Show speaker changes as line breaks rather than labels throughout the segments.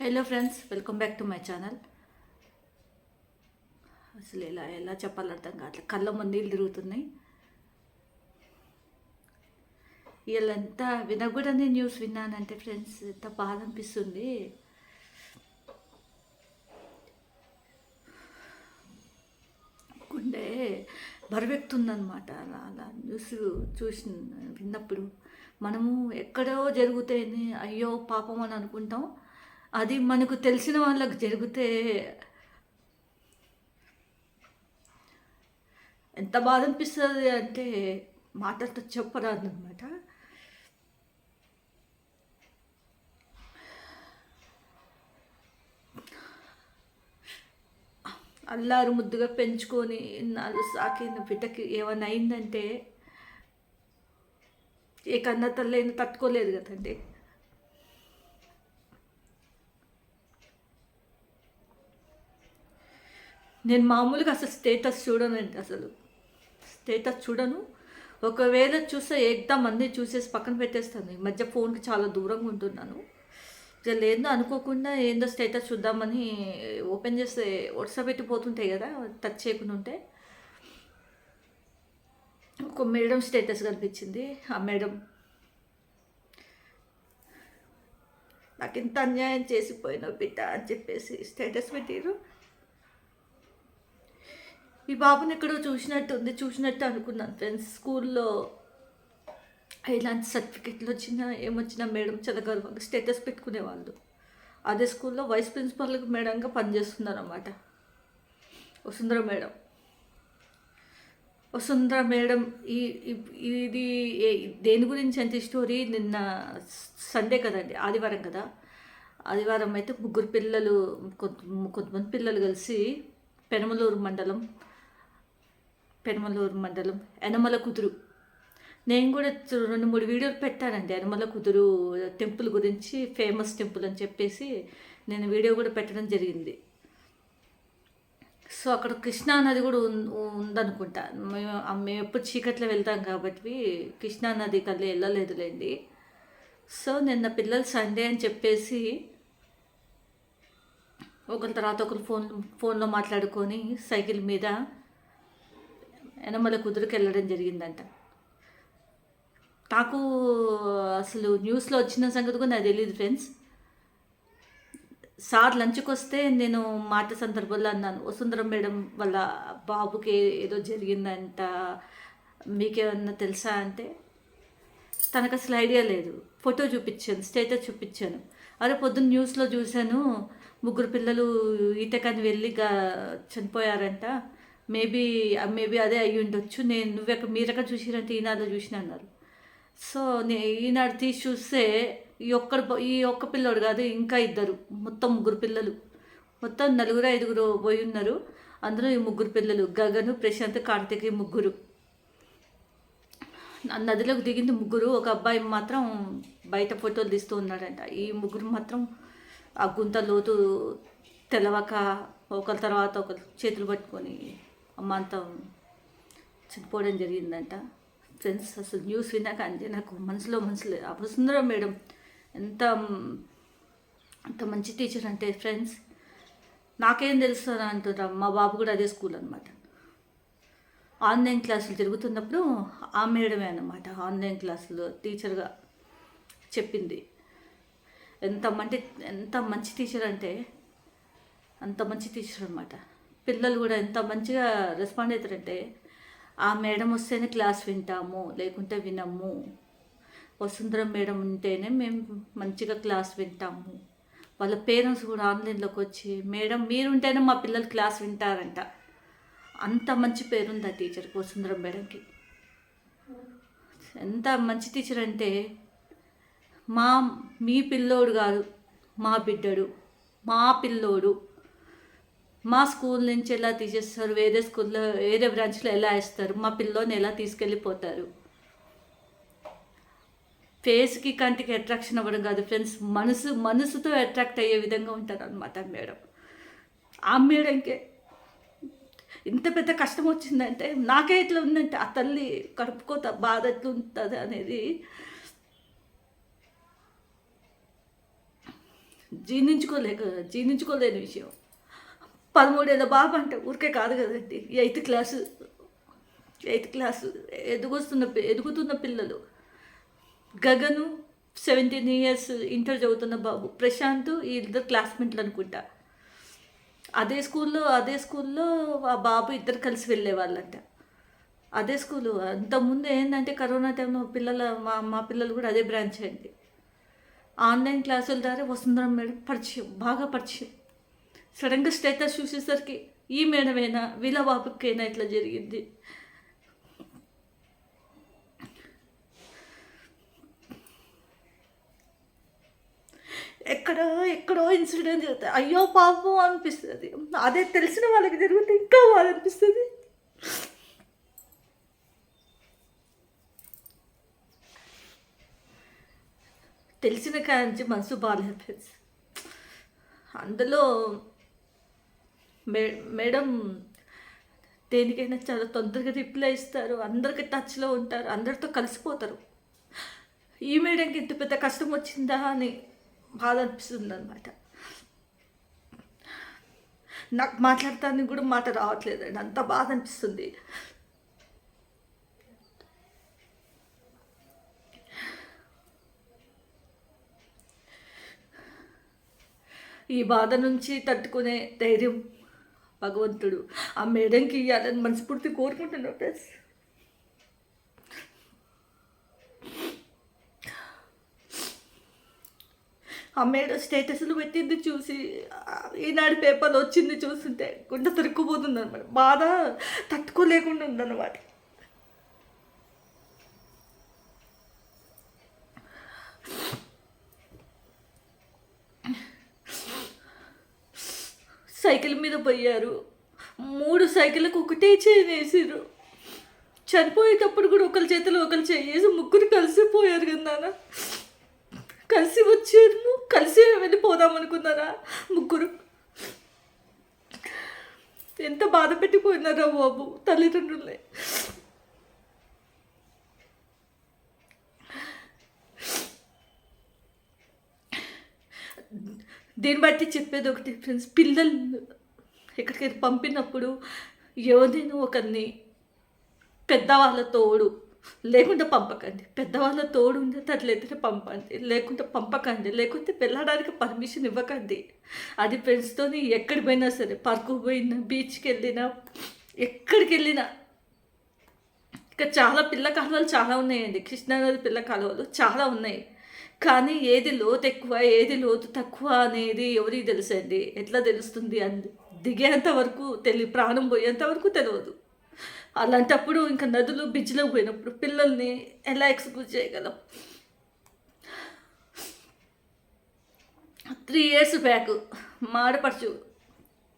Hello friends welcome back to my channel అసలు ఎలా ఎలా చెప్పాలి అర్థం కావట్లేదు కళ్ళ ముందు తిరుగుతున్నాయి. వీళ్ళంతా వినకూడని న్యూస్ విన్నానంటే ఫ్రెండ్స్ ఎంత బాధ అనిపిస్తుంది. గుండె బరువెక్తుందనమాట అలా అలా న్యూస్ చూసి విన్నప్పుడు మనము ఎక్కడో జరుగుతాయని అయ్యో పాపం అని అనుకుంటాం. అది మనకు తెలిసిన వాళ్ళకి జరిగితే ఎంత బాధ అనిపిస్తుంది అంటే మాటలతో చెప్పరాదు అనమాట అల్లారు ముద్దుగా పెంచుకొని ఇన్నాళ్ళు సాకిన బిడ్డకి ఏమైనా అయిందంటే ఏ కన్న తల్లైనా తట్టుకోలేదు కదండి. నేను మామూలుగా అసలు స్టేటస్ చూడనండి అసలు? స్టేటస్ చూడను. ఒకవేళ చూస్తే ఎగ్దాం అన్నీ చూసేసి పక్కన పెట్టేస్తాను. ఈ మధ్య ఫోన్కి చాలా దూరంగా ఉంటున్నాను. ఇక అనుకోకుండా ఏందో స్టేటస్ చూద్దామని ఓపెన్ చేస్తే వాట్సాప్ పెట్టిపోతుంటాయి కదా టచ్ చేయకుండా ఉంటే. ఒక మేడం స్టేటస్ కనిపించింది. ఆ మేడం నాకు ఇంత అన్యాయం చేసిపోయినావు బిడ్డ అని చెప్పేసి స్టేటస్ పెట్టారు ఈ బాబుని ఎక్కడో చూసినట్టు ఉంది చూసినట్టు అనుకున్నాను ఫ్రెండ్స్. స్కూల్లో ఇలాంటి సర్టిఫికెట్లు వచ్చినా ఏమొచ్చినా మేడం చాలా గర్వంగా స్టేటస్ పెట్టుకునేవాళ్ళు. అదే స్కూల్లో వైస్ ప్రిన్సిపల్ మేడంగా పనిచేస్తున్నారు అన్నమాట వసుంధర మేడం. వసుంధర మేడం ఈ ఇది ఏ- దేని గురించి అంటే స్టోరీ నిన్న సండే కదండి ఆదివారం కదా. ఆదివారం అయితే ముగ్గురు పిల్లలు కొంత కొంతమంది పిల్లలు కలిసి పెనమలూరు మండలం పెనమలూరు మండలం ఎనమల కుదురు. నేను కూడా రెండు మూడు వీడియోలు పెట్టానండి. యనమల కుదురు టెంపుల్ గురించి ఫేమస్ టెంపుల్ అని చెప్పేసి నేను వీడియో కూడా పెట్టడం జరిగింది. సో అక్కడ కృష్ణా నది కూడా ఉందనుకుంటా. మేము మేము ఎప్పుడు చీకట్లో వెళ్తాం కాబట్టి కృష్ణా నది కల్లి వెళ్ళలేదులేండి. సో నిన్న పిల్లలు సండే అని చెప్పేసి ఒకరి తర్వాత ఒకరు ఫోన్ ఫోన్లో మాట్లాడుకొని సైకిల్ మీద యనమల కుదురుకు వెళ్ళడం జరిగిందంట. నాకు అసలు న్యూస్లో వచ్చిన సంగతి కూడా నాకు తెలియదు ఫ్రెండ్స్. సార్ లంచ్కి వస్తే నేను మాట సందర్భంలో అన్నాను వసుంధరం మేడం వాళ్ళ బాబుకి ఏదో జరిగిందంట మీకేమన్నా తెలుసా? అంటే తనకు అసలు ఐడియా లేదు. ఫోటో చూపించాను స్టేటస్ చూపించాను. అరే పొద్దున్న న్యూస్లో చూశాను ముగ్గురు పిల్లలు ఈతకని వెళ్ళి చనిపోయారంట. మేబీ మేబీ అదే అయ్యి ఉండొచ్చు. నేను నువ్వెక్కడ మీరెక్కడ చూసిరంటే ఈనాడులో చూసిన అన్నారు. సో నే ఈనాడు తీసి చూస్తే ఈ ఒక్కడు పో- ఈ ఒక్క పిల్లోడు కాదు ఇంకా ఇద్దరు మొత్తం ముగ్గురు పిల్లలు. మొత్తం నలుగురు ఐదుగురు పోయి ఉన్నారు. అందులో ఈ ముగ్గురు పిల్లలు గగను ప్రశాంత్ కార్తిక్ ఈ ముగ్గురు. నదిలోకి దిగింది ముగ్గురు. ఒక అబ్బాయి మాత్రం బయట ఫోటోలు తీస్తూ ఉన్నాడంట. ఈ ముగ్గురు మాత్రం ఆ గుంత లోతు తెలవక ఒకరి తర్వాత ఒకరు చేతులు పట్టుకొని అమ్మంతా చనిపోవడం జరిగిందంట. ఫ్రెండ్స్ అసలు న్యూస్ విన్నాక అంతే నాకు మనసులో మనసులో అపసుందరం మేడం ఎంత అంత మంచి టీచర్ అంటే ఫ్రెండ్స్ నాకేం తెలుసు అని అంటున్నా మా బాబు కూడా అదే స్కూల్ అనమాట ఆన్లైన్ క్లాసులు జరుగుతున్నప్పుడు ఆ మేడమే అనమాట ఆన్లైన్ క్లాసులు టీచర్గా చెప్పింది. ఎంత మంచి ఎంత మంచి టీచర్ అంటే అంత మంచి టీచర్ అనమాట పిల్లలు కూడా ఎంత మంచిగా రెస్పాండ్ అవుతారంటే ఆ మేడం వస్తేనే క్లాస్ వింటాము లేకుంటే వినము. వసుంధర మేడం ఉంటేనే మేము మంచిగా క్లాస్ వింటాము. వాళ్ళ పేరెంట్స్ కూడా ఆన్లైన్లోకి వచ్చి మేడం మీరు ఉంటేనే మా పిల్లలు క్లాస్ వింటారంట. అంత మంచి పేరుంది ఆ టీచర్కి వసుంధర మేడంకి? ఎంత మంచి టీచర్ అంటే మా మీ పిల్లోడు కాదు మా బిడ్డడు మా పిల్లోడు. మా స్కూల్ నుంచి ఎలా తీసేస్తారు? వేరే స్కూల్లో వేరే బ్రాంచ్లో ఎలా వేస్తారు? మా పిల్లోని ఎలా తీసుకెళ్ళిపోతారు? ఫేస్కి కంటికి అట్రాక్షన్ అవ్వడం కాదు ఫ్రెండ్స్. మనసు మనసుతో అట్రాక్ట్ అయ్యే విధంగా ఉంటారు అనమాట మేడం. ఆ మేడంకే ఇంత పెద్ద కష్టం వచ్చిందంటే నాకే ఇట్లా ఉందంటే ఆ తల్లి కడుపుకోత బాధ ఎట్లా ఉంటుంది అనేది జీర్ణించుకోలేక జీర్ణించుకోలేని విషయం. పదమూడేళ్ళ బాబు అంటే. ఊరికే కాదు కదండి. ఎయిత్ క్లాసు ఎయిత్ క్లాసు ఎదుగుస్తున్న పి- ఎదుగుతున్న పిల్లలు. గగను సెవెంటీన్ ఇయర్స్ ఇంటర్ చదువుతున్న బాబు. ప్రశాంత్ ఈ ఇద్దరు క్లాస్మేట్లు అనుకుంటా. అదే స్కూల్లో అదే స్కూల్లో ఆ బాబు ఇద్దరు కలిసి వెళ్ళేవాళ్ళంట అదే స్కూలు. అంతకుముందు ఏంటంటే కరోనా టైంలో పిల్లల మా మా పిల్లలు కూడా అదే బ్రాంచ్ అండి. ఆన్లైన్ క్లాసుల ద్వారా వసుంధరం మేడం పరిచయం బాగా పరిచయం. సడన్గా స్టేటస్ చూసేసరికి ఈ మేడమేనా? వీళ్ళ బాబుకైనా ఇట్లా జరిగింది? ఎక్కడో ఎక్కడో ఇన్సిడెంట్ జరుగుతాయి. అయ్యో పాపం అనిపిస్తుంది. అదే తెలిసిన వాళ్ళకి జరిగితే ఇంకా బాధ అనిపిస్తుంది. తెలిసిన నుంచి మనసు బాగాలేదు ఫ్రెండ్స్ అందులో మే మేడం దేనికైనా చాలా తొందరగా రిప్లై ఇస్తారు. అందరికి టచ్లో ఉంటారు. అందరితో కలిసిపోతారు. ఈ మేడంకి ఇంత పెద్ద కష్టం వచ్చిందా అని బాధ అనిపిస్తుంది అనమాట నాకు మాట్లాడటానికి కూడా మాట రావట్లేదండి అంత బాధ అనిపిస్తుంది. ఈ బాధ నుంచి తట్టుకునే ధైర్యం భగవంతుడు. ఆ మేడంకి ఇవ్వాలని మనస్ఫూర్తి కోరుకుంటున్నాను ఫ్రెండ్స్ ఆ మేడం స్టేటస్లు పెట్టింది చూసి ఈనాడు పేపర్లో వచ్చింది చూస్తుంటే గుండె తిరుక్కుపోతుంది అనమాట బాధ తట్టుకోలేకుండా ఉందన్నమాట. సైకిల్ మీద పోయారు. మూడు సైకిళ్ళకు ఒకటే చేయనేసారు చనిపోయేటప్పుడు కూడా ఒకరి చేతిలో ఒకరు చేసి ముగ్గురు కలిసిపోయారు కదా కలిసి వచ్చారు. కలిసి వెళ్ళిపోదాం అనుకున్నారా ముగ్గురు? ఎంత బాధ పెట్టిపోయినారా బాబు తల్లిదండ్రులే దీన్ని బట్టి చెప్పేది ఒకటి ఫ్రెండ్స్ పిల్లలు ఎక్కడికైనా పంపినప్పుడు ఎవరినైనా ఒకరిని పెద్దవాళ్ళ తోడు లేకుండా పంపకండి. పెద్దవాళ్ళ తోడు ఉండేటట్లయితే పంపండి. లేకుంటే పంపకండి. లేకుంటే వెళ్ళడానికి పర్మిషన్ ఇవ్వకండి. అది ఫ్రెండ్స్తోని ఎక్కడికి పోయినా సరే పార్కు పోయినా బీచ్కి వెళ్ళినా ఎక్కడికి వెళ్ళినా. ఇంకా చాలా పిల్ల కాలువలు చాలా ఉన్నాయండి. కృష్ణానది పిల్ల కాలువలు చాలా ఉన్నాయి. కానీ ఏది లోతు ఎక్కువ ఏది లోతు తక్కువ అనేది ఎవరికి తెలుసండి? ఎట్లా తెలుస్తుంది అని? దిగేంత వరకు తెలియ ప్రాణం పోయేంత వరకు తెలియదు అలాంటప్పుడు ఇంకా నదులు బిజ్జిలోకి పోయినప్పుడు పిల్లల్ని ఎలా ఎక్స్క్యూజ్ చేయగలం? త్రీ ఇయర్స్ బ్యాక్ మాడపరచు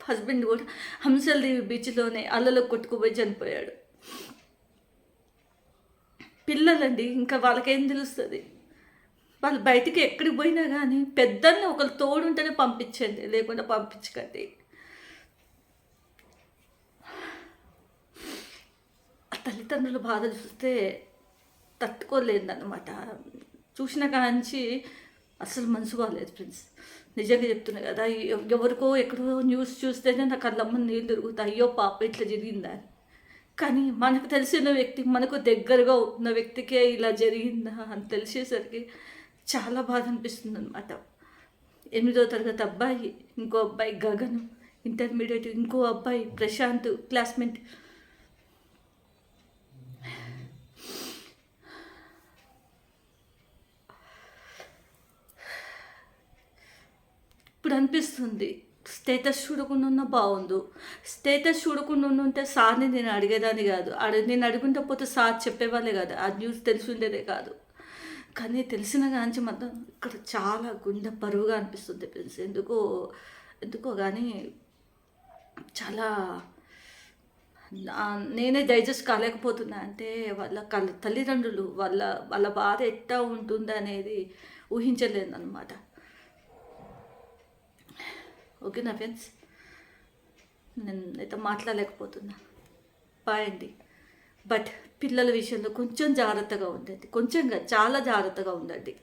హస్బెండ్ కూడా హంసల్దేవి బీచ్లోనే అల్లలో కొట్టుకుపోయి చనిపోయాడు. పిల్లలండి ఇంకా వాళ్ళకేం తెలుస్తుంది? వాళ్ళు బయటికి ఎక్కడికి పోయినా కానీ పెద్దల్ని ఒకరు తోడుంటేనే పంపించండి లేకుండా పంపించకండి. ఆ తల్లిదండ్రుల బాధ చూస్తే తట్టుకోలేదన్నమాట. చూసిన కాంచి అసలు మనసు బాగాలేదు ఫ్రెండ్స్. నిజంగా చెప్తున్నా కదా ఎవరికో ఎక్కడో న్యూస్ చూస్తేనే నాకు అల్లమ్మ నీళ్ళు తిరుగుతాయి. అయ్యో పాప ఇట్లా జరిగిందా? అని కానీ మనకు తెలిసిన వ్యక్తి మనకు దగ్గరగా ఉన్న వ్యక్తికే ఇలా జరిగిందా అని తెలిసేసరికి చాలా బాధ అనిపిస్తుంది అనమాట ఎనిమిదో తరగతి అబ్బాయి ఇంకో అబ్బాయి గగన్ ఇంటర్మీడియట్ ఇంకో అబ్బాయి ప్రశాంత్ క్లాస్మేట్. ఇప్పుడు అనిపిస్తుంది స్టేటస్ చూడకుండా ఉన్నా బాగుండు స్టేటస్ చూడకుండా ఉంటే సార్ని నేను అడిగేదాన్ని కాదు. అడి నేను అడుగుంటే పోతే సార్ చెప్పేవాళ్ళే కాదు. ఆ న్యూస్ తెలిసి ఉండేదే కాదు. కానీ తెలిసిన కాంచి మాత్రం ఇక్కడ చాలా గుండె బరువుగా అనిపిస్తుంది ఫ్రెండ్స్. ఎందుకో ఎందుకో కానీ చాలా నేనే డైజెస్ట్ కాలేకపోతున్నా. అంటే వాళ్ళ కల్ తల్లిదండ్రులు వాళ్ళ వాళ్ళ బాధ ఎట్టా ఉంటుంది అనేది ఊహించలేదు అనమాట ఓకేనా ఫ్రెండ్స్? నేను అయితే మాట్లాడలేకపోతున్నా. బాయ్ అండి. బట్ పిల్లల విషయంలో కొంచెం జాగ్రత్తగా ఉండండి. కొంచెంగా చాలా జాగ్రత్తగా ఉండండి.